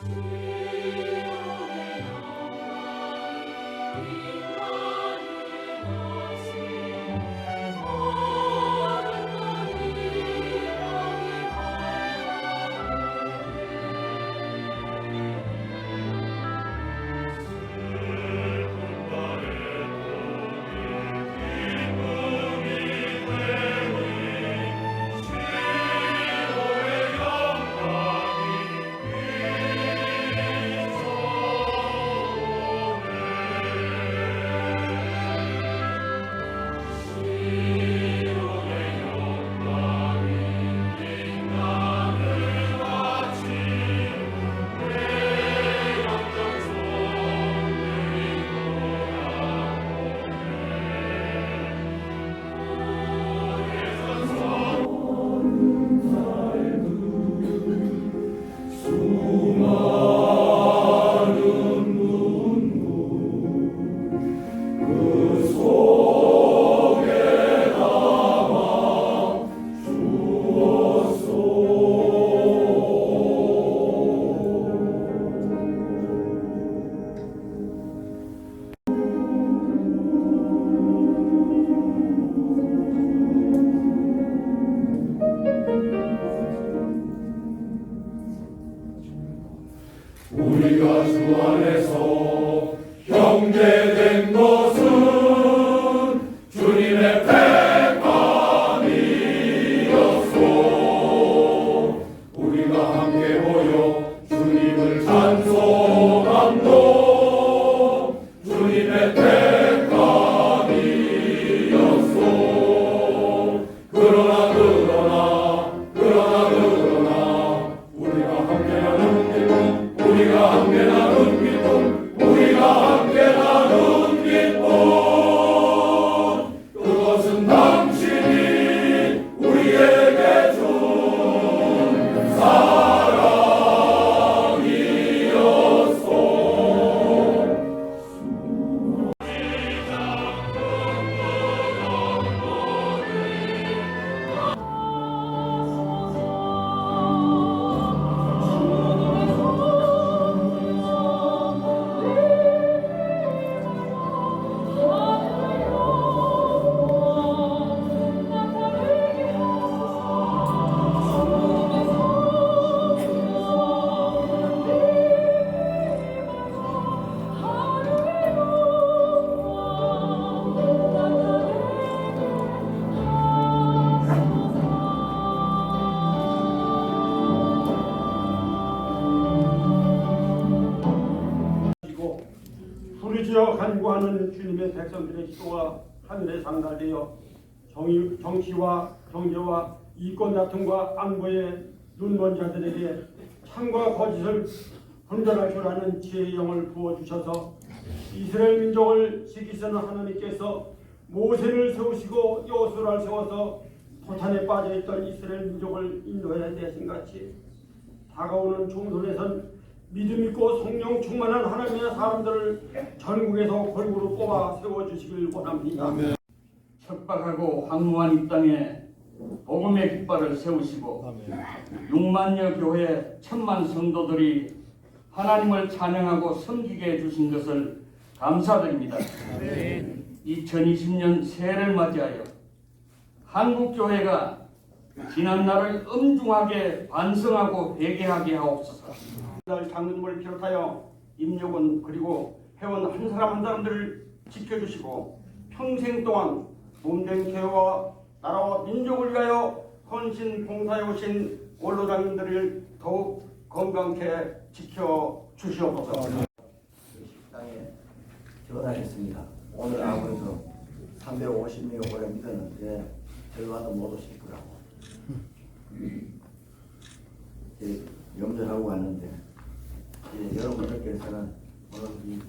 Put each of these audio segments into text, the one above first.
우 리 간구하는 주님의 백성들의 기도가 하늘에 상달되어 정치와 경제와 이권 다툼과 안보에 눈먼 자들에게 참과 거짓을 분별할 줄 아는 지혜의 영을 부어주셔서 이스라엘 민족을 지키시는 하나님께서 모세를 세우시고 여호수아를 세워서 도탄에 빠져있던 이스라엘 민족을 인도해야 되신 같이 다가오는 총선에선 믿음 있고 성령 충만한 하나님의 사람들을 전국에서 골고루 뽑아 세워주시길 원합니다. 척박하고 황무한 이 땅에 복음의 깃발을 세우시고 6만여 교회 천만 성도들이 하나님을 찬양하고 섬기게 해주신 것을 감사드립니다. 2020년 새해를 맞이하여 한국 교회가 지난 날을 엄중하게 반성하고 회개하게 하옵소서. 날 장로님을 비롯하여 임력원 그리고 회원 한 사람 한 사람들을 지켜주시고 평생 동안 몸된 교회와 나라와 민족을 위하여 헌신 봉사해 오신 원로장님들을 더욱 건강케 지켜 주시옵소서. 땅에 들어다녔습니다. 오늘 아무래도 350명이 오래 믿었는데 결과도 못 오실 거라고 염전하고 왔는데 이제 여러분들께서는 오늘 이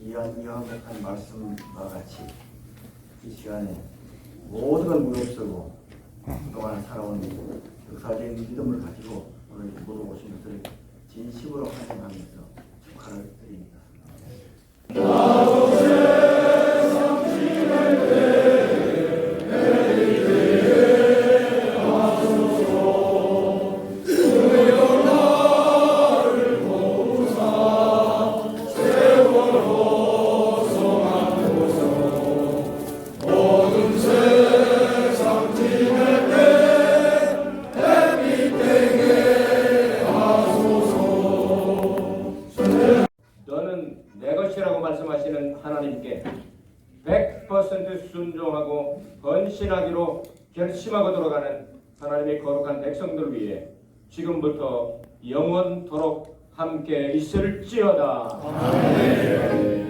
이한 이한백한 말씀과 같이 이 시간에 모든 걸 무릅쓰고 그동안 살아온 역사적인 믿음을 가지고 오늘 모두 오신 것을 진심으로 환영하면서 축하를 드립니다. 것이라고 말씀하시는 하나님께 100% 순종하고 헌신하기로 결심하고 들어가는 하나님의 거룩한 백성들 위해 지금부터 영원토록 함께 있을지어다. 아멘.